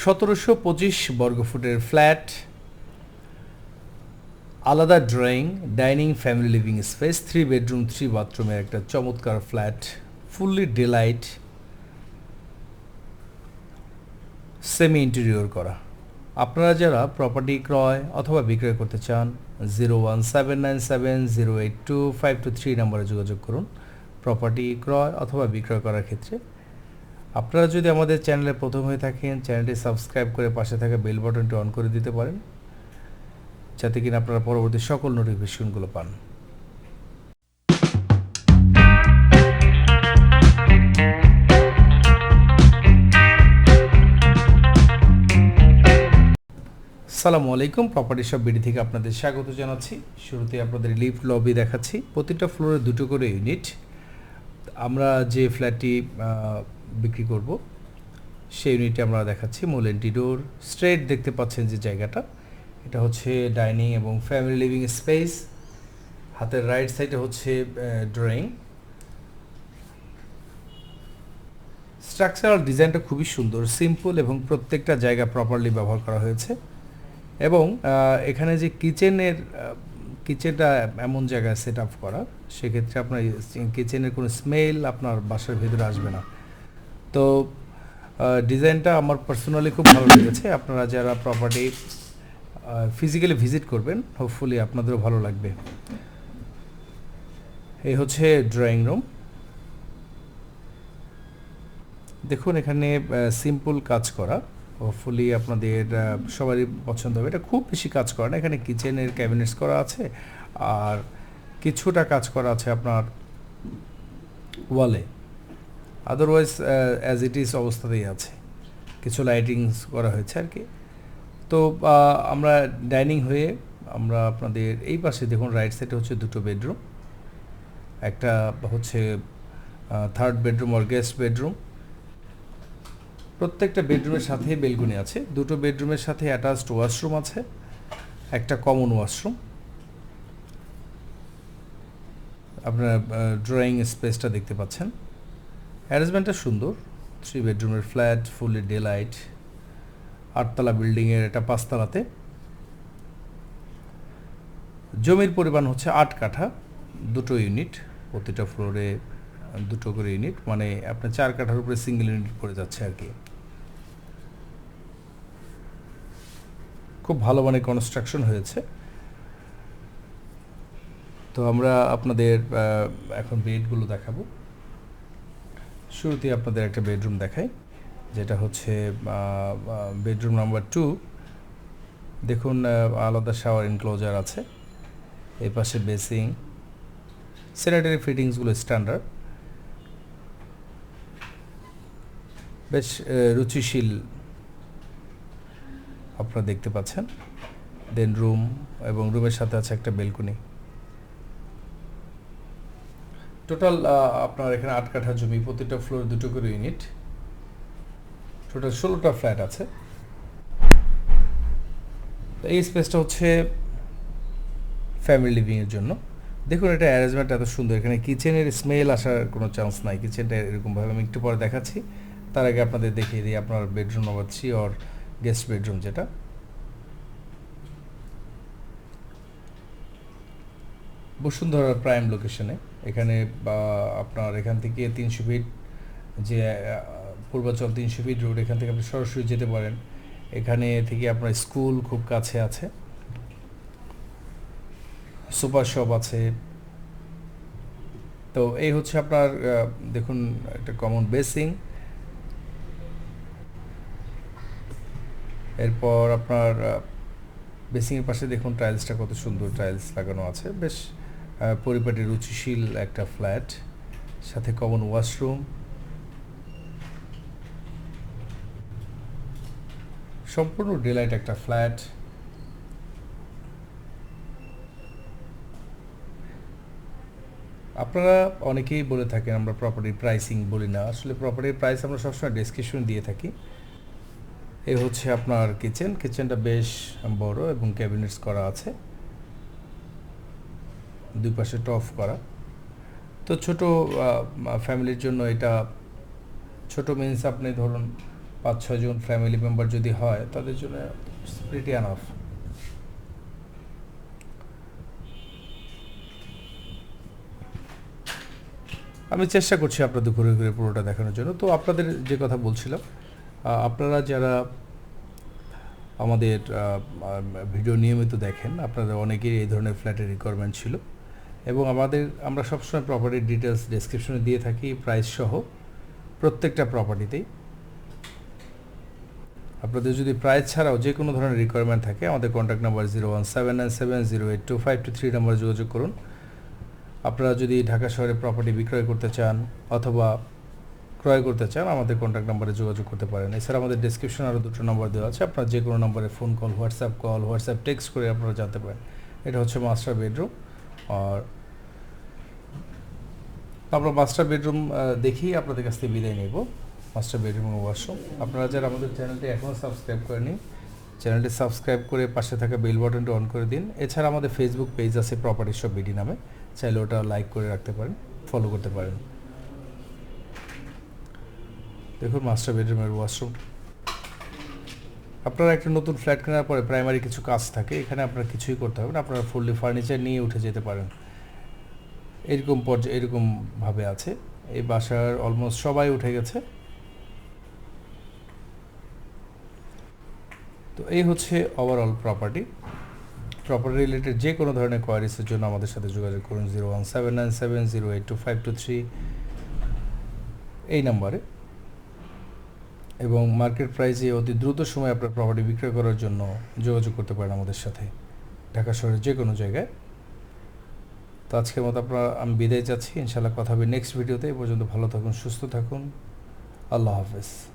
সতেরোশো পঁচিশ বর্গফুটের ফ্ল্যাট, আলাদা drawing, dining, family living space three bedroom three বাথরুমের একটা চমৎকার flat, fully delight semi interior করা। আপনারা যারা প্রপার্টি ক্রয় অথবা বিক্রয় করতে চান zero one seven nine seven zero eight two five two three নম্বরে যোগাযোগ করুন। প্রপার্টি ক্রয় অথবা বিক্রয় করার ক্ষেত্রে আপনারা যদি আমাদের চ্যানেলে প্রথম হয়ে থাকেন, চ্যানেলটি সাবস্ক্রাইব করে পাশে থাকা বেল বাটনটি অন করে দিতে পারেন, যাতে কিনা আপনারা পরবর্তী সকল নোটিফিকেশনগুলো পান। সালামু আলাইকুম প্রপার্টি শপ বিডি থেকে আপনাদের স্বাগত জানাচ্ছি। শুরুতে আপনাদের লিফট লবি দেখাচ্ছি। প্রতিটা ফ্লোরে দুটো করে ইউনিট আমরা যে ফ্ল্যাটটি বিক্রি করব। সেই ইউনিটে আমরা দেখাচ্ছি মূল এন্ট্রি ডোর স্ট্রেট দেখতে পাচ্ছেন যে জায়গাটা। এটা হচ্ছে ডাইনিং এবং ফ্যামিলি লিভিং স্পেস হাতের রাইট সাইডে হচ্ছে ড্রয়িং স্ট্রাকচারাল ডিজাইনটা খুবই সুন্দর সিম্পল এবং প্রত্যেকটা জায়গা প্রপারলি ব্যবহার করা হয়েছে। এবং এখানে যে কিচেনের কিচেনটা এমন জায়গায় সেট আপ করা, সেক্ষেত্রে আপনার কিচেনের কোনো স্মেল আপনার বাসার ভিতরে আসবে না। তো ডিজাইনটা আমার পার্সোনালি খুব ভালো লেগেছে। আপনারা যারা প্রপার্টি ফিজিক্যালি ভিজিট করবেন হোপফুলি আপনাদেরও ভালো লাগবে। এই হচ্ছে ড্রয়িং রুম দেখুন, এখানে সিম্পল কাজ করা। হোপফুলি আপনাদের সবারই পছন্দ হবে। এটা খুব বেশি কাজ করা না। এখানে কিচেনের ক্যাবিনেটস করা আছে। আর কিছুটা কাজ করা আছে আপনার ওয়ালে আদারওয়াইজ অ্যাজ ইট ইজ অবস্থাতেই আছে। কিছু লাইটিংস করা হয়েছে আর কি। তো আমরা ডাইনিং হয়ে আমরা আপনাদের এই পাশে দেখুন রাইট সাইডে হচ্ছে দুটো বেডরুম একটা হচ্ছে থার্ড বেডরুম আর গেস্ট বেডরুম প্রত্যেকটা বেডরুমের সাথে বেলগুনি আছে। দুটো বেডরুমের সাথে অ্যাটাচড ওয়াশরুম আছে। একটা কমন ওয়াশরুম আপনার ড্রয়িং স্পেসটা দেখতে পাচ্ছেন। অ্যারেঞ্জমেন্টটা সুন্দর। থ্রি বেডরুমের ফ্ল্যাট ফুললি ডে লাইট আটতলা বিল্ডিংয়ের এটা পাঁচতলাতে। জমির পরিমাণ হচ্ছে আট কাঠা, দুটো ইউনিট প্রতিটা ফ্লোরে দুটো করে ইউনিট মানে আপনার চার কাঠার উপরে সিঙ্গেল ইউনিট পড়ে যাচ্ছে আর কি। খুব ভালো মানে কনস্ট্রাকশন হয়েছে। তো আমরা আপনাদের এখন বেডগুলো দেখাবো। শুরুতেই আপনাদের একটা বেডরুম দেখাই, যেটা হচ্ছে বেডরুম নাম্বার টু। দেখুন আলাদা শাওয়ার ইনক্লোজার আছে এই পাশে বেসিং স্যানিটারি ফিটিংসগুলো স্ট্যান্ডার্ড বেশ রুচিশীল আপনারা দেখতে পাচ্ছেন। দেন রুম এবং রুমের সাথে আছে একটা বেলকনি টোটাল আপনার এখানে আট কাঠা জমি, প্রতিটা ফ্লোর দুটো করে ইউনিট টোটাল ষোলোটা ফ্ল্যাট আছে। এই স্পেসটা হচ্ছে ফ্যামিলি লিভিংয়ের জন্য। দেখুন, এটা অ্যারেঞ্জমেন্ট এত সুন্দর। এখানে কিচেনের স্মেল আসার কোনো চান্স নাই। কিচেনটা এরকমভাবে আমি একটু পরে দেখাচ্ছি। তার আগে আপনাদের দেখিয়ে দিই আপনার bedroom number three or guest bedroom যেটা। বসুন্ধরা প্রাইম লোকেশনে এখানে আপনার এখান থেকে তিনশো ফিট যে পূর্বাচল তিনশো ফিট রোড এখান থেকে আপনি সরাসরি যেতে পারেন। এখানে থেকে আপনার স্কুল খুব কাছে আছে। সুপার শপ আছে। তো এই হচ্ছে আপনার দেখুন একটা কমন বেসিং এরপর আপনার বেসিংয়ের পাশে দেখুন টাইলসটা কত সুন্দর টাইলস লাগানো আছে। বেশ পরিপাটি রুচিশীল একটা ফ্ল্যাট, সাথে কমন ওয়াশরুম সম্পূর্ণ ডিলাইট একটা ফ্ল্যাট। আপনারা অনেকেই বলে থাকেন, আমরা প্রপার্টির প্রাইসিং বলি না। আসলে প্রপার্টির প্রাইস আমরা সবসময় ডেসক্রিপশন দিয়ে থাকি। এই হচ্ছে আপনার কিচেন কিচেনটা বেশ বড় এবং ক্যাবিনেটস করা আছে। দুই পাশে টফ করা। তো ছোট ফ্যামিলির জন্য এটা ছোট মিন্স আপনি ধরুন পাঁচ ছজন ফ্যামিলি মেম্বার যদি হয়, তাদের জন্য প্রিটি অফ আমি চেষ্টা করছি আপনাদের ঘুরে ঘুরে পুরোটা দেখানোর জন্য। তো আপনাদের যে কথা বলছিলাম আপনারা যারা আমাদের ভিডিও নিয়মিত দেখেন, আপনাদের অনেকেরই এই ধরনের ফ্ল্যাটের রিকোয়ারমেন্ট ছিল। এবং আমাদের, আমরা সবসময় প্রপার্টির ডিটেলস ডেসক্রিপশনে দিয়ে থাকি প্রাইস সহ প্রত্যেকটা প্রপার্টিতেই আপনাদের যদি প্রাইস ছাড়াও যে কোনো ধরনের রিকোয়ারমেন্ট থাকে, আমাদের contact number zero one seven nine seven zero eight two five two three নাম্বারে যোগাযোগ করুন। আপনারা যদি ঢাকা শহরে প্রপার্টি বিক্রয় করতে চান অথবা ক্রয় করতে চান, আমাদের কন্ট্যাক্ট নাম্বারে যোগাযোগ করতে পারেন। এছাড়া আমাদের ডিসক্রিপশনে আরও দুটো নম্বর দেওয়া আছে। আপনারা যে কোনো নম্বরে phone call WhatsApp call WhatsApp text করে আপনারা জানতে পারেন। এটা হচ্ছে মাস্টার বেডরুম আর আমরা মাস্টার বেডরুম দেখেই আপনাদের কাছ থেকে বিদায় নেব। মাস্টার বেডরুম ওয়াশরুম আপনারা যারা আমাদের চ্যানেলটি এখনও সাবস্ক্রাইব করেনি চ্যানেলটি সাবস্ক্রাইব করে পাশে থাকা বেল বাটনটি অন করে দিন। এছাড়া আমাদের ফেসবুক পেজ আছে প্রপার্টি শপ বিডি নামে। চাইলে ওটা লাইক করে রাখতে পারেন ফলো করতে পারেন। দেখুন মাস্টার বেডরুমের ওয়াশরুম আপনারা একটা নতুন ফ্ল্যাট কেনার পরে প্রাইমারি কিছু কাজ থাকে, এখানে আপনার কিছুই করতে হবে না, আপনারা ফুললি ফার্নিচার নিয়ে উঠে যেতে পারেন। এরকম পর্যায়ে এরকমভাবে আছে। এই বাসার অলমোস্ট সবাই উঠে গেছে। তো এই হচ্ছে ওভারঅল প্রপার্টি প্রপার্টি রিলেটেড যে কোনো ধরনের কোয়ারিসের জন্য আমাদের সাথে যোগাযোগ করুন zero one seven nine seven zero eight two five two three এই নাম্বারে এবং মার্কেট প্রাইসে অতি দ্রুত সময়ে আপনার প্রপার্টি বিক্রয় করার জন্য যোগাযোগ করতে পারেন আমাদের সাথে। ঢাকা শহরের যে কোনো জায়গায়। তো আজকের মতো আপনার আমি বিদায় চাচ্ছি। ইনশাআল্লাহ কথা হবে নেক্সট ভিডিওতে এ পর্যন্ত ভালো থাকুন, সুস্থ থাকুন। আল্লাহ হাফেজ।